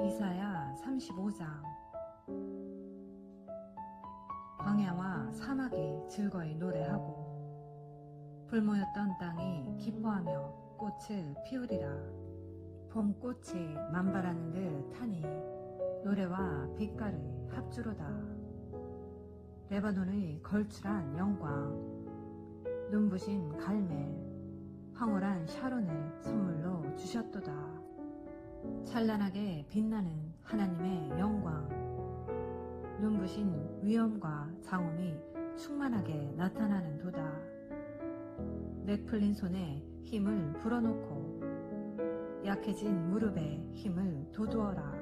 이사야 35장. 광야와 사막이 즐거이 노래하고 불모였던 땅이 기뻐하며 꽃을 피우리라. 봄꽃이 만발하는 듯 하니 노래와 빛깔의 합주로다. 레바논의 걸출한 영광 눈부신 갈멜 황홀한 샤론을 선물로 주셨도다 찬란하게 빛나는 하나님의 영광, 눈부신 위엄과 장엄이 충만하게 나타나는 도다. 넥 풀린 손에 힘을 불어넣고 약해진 무릎에 힘을 돋우어라.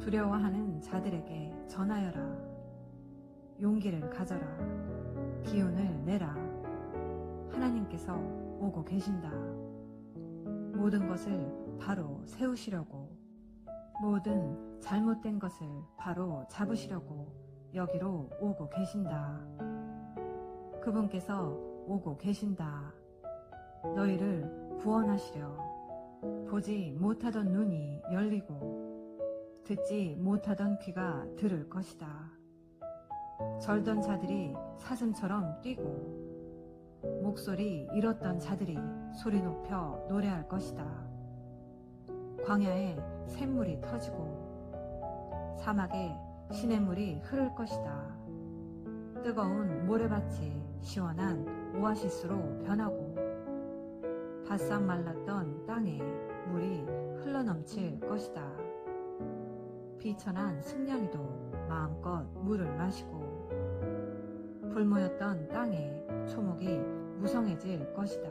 두려워하는 자들에게 전하여라. 용기를 가져라. 기운을 내라. 하나님께서 오고 계신다. 모든 것을 바로 세우시려고 모든 잘못된 것을 바로 잡으시려고 여기로 오고 계신다. 그분께서 오고 계신다. 너희를 구원하시려 보지 못하던 눈이 열리고 듣지 못하던 귀가 들을 것이다. 절던 자들이 사슴처럼 뛰고 목소리 잃었던 자들이 소리 높여 노래할 것이다. 광야에 샘물이 터지고 사막에 시냇물이 흐를 것이다. 뜨거운 모래밭이 시원한 오아시스로 변하고 바싹 말랐던 땅에 물이 흘러넘칠 것이다. 비천한 승냥이도 마음껏 물을 마시고 불모였던 땅에 초목이 무성해질 것이다.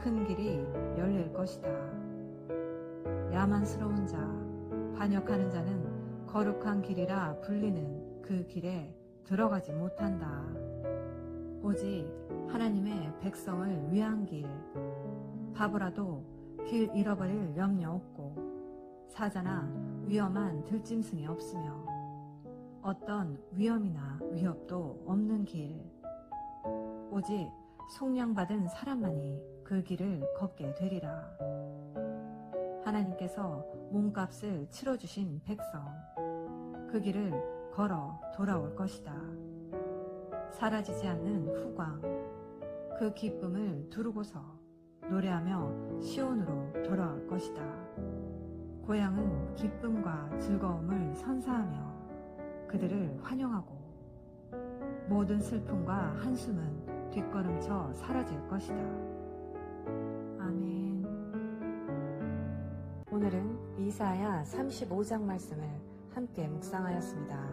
큰 길이 열릴 것이다. 야만스러운 자, 반역하는 자는 거룩한 길이라 불리는 그 길에 들어가지 못한다. 오직 하나님의 백성을 위한 길, 바보라도 길 잃어버릴 염려 없고 사자나 위험한 들짐승이 없으며 어떤 위험이나 위협도 없는 길, 오직 속량받은 사람만이 그 길을 걷게 되리라. 하나님께서 몸값을 치러주신 백성, 그 길을 걸어 돌아올 것이다. 사라지지 않는 후광, 그 기쁨을 두르고서 노래하며 시온으로 돌아올 것이다. 고향은 기쁨과 즐거움을 선사하며 그들을 환영하고 모든 슬픔과 한숨은 뒷걸음쳐 사라질 것이다. 오늘은 이사야 35장 말씀을 함께 묵상하였습니다.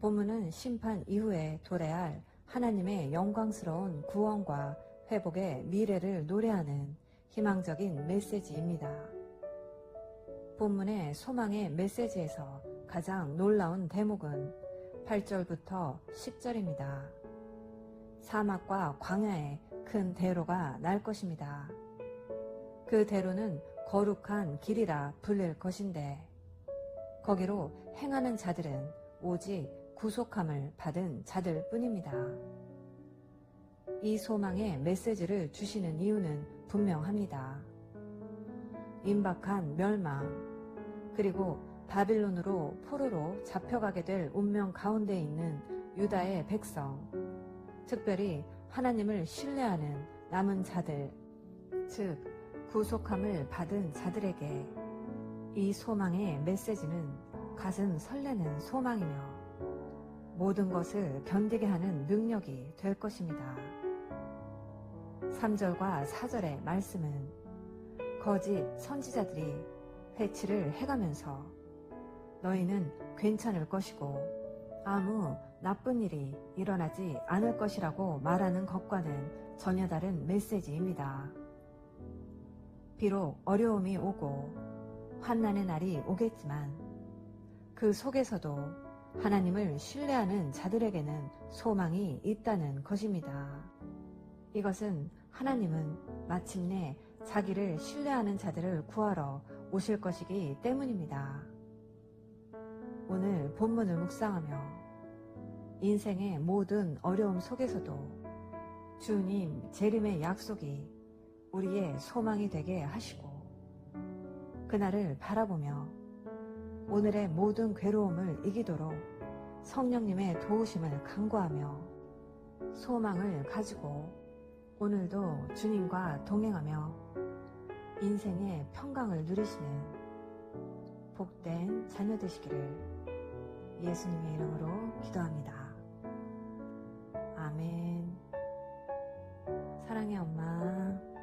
본문은 심판 이후에 도래할 하나님의 영광스러운 구원과 회복의 미래를 노래하는 희망적인 메시지입니다. 본문의 소망의 메시지에서 가장 놀라운 대목은 8절부터 10절입니다. 사막과 광야에 큰 대로가 날 것입니다. 그 대로는 거룩한 길이라 불릴 것인데 거기로 행하는 자들은 오직 구속함을 받은 자들 뿐입니다. 이 소망의 메시지를 주시는 이유는 분명합니다. 임박한 멸망, 그리고 바빌론으로 포로로 잡혀가게 될 운명 가운데 있는 유다의 백성, 특별히 하나님을 신뢰하는 남은 자들, 즉, 구속함을 받은 자들에게 이 소망의 메시지는 가슴 설레는 소망이며 모든 것을 견디게 하는 능력이 될 것입니다. 3절과 4절의 말씀은 거짓 선지자들이 회치를 해가면서 너희는 괜찮을 것이고 아무 나쁜 일이 일어나지 않을 것이라고 말하는 것과는 전혀 다른 메시지입니다. 비록 어려움이 오고 환난의 날이 오겠지만 그 속에서도 하나님을 신뢰하는 자들에게는 소망이 있다는 것입니다. 이것은 하나님은 마침내 자기를 신뢰하는 자들을 구하러 오실 것이기 때문입니다. 오늘 본문을 묵상하며 인생의 모든 어려움 속에서도 주님 재림의 약속이 우리의 소망이 되게 하시고 그날을 바라보며 오늘의 모든 괴로움을 이기도록 성령님의 도우심을 간구하며 소망을 가지고 오늘도 주님과 동행하며 인생의 평강을 누리시는 복된 자녀 되시기를 예수님의 이름으로 기도합니다. 아멘. 사랑의 엄마.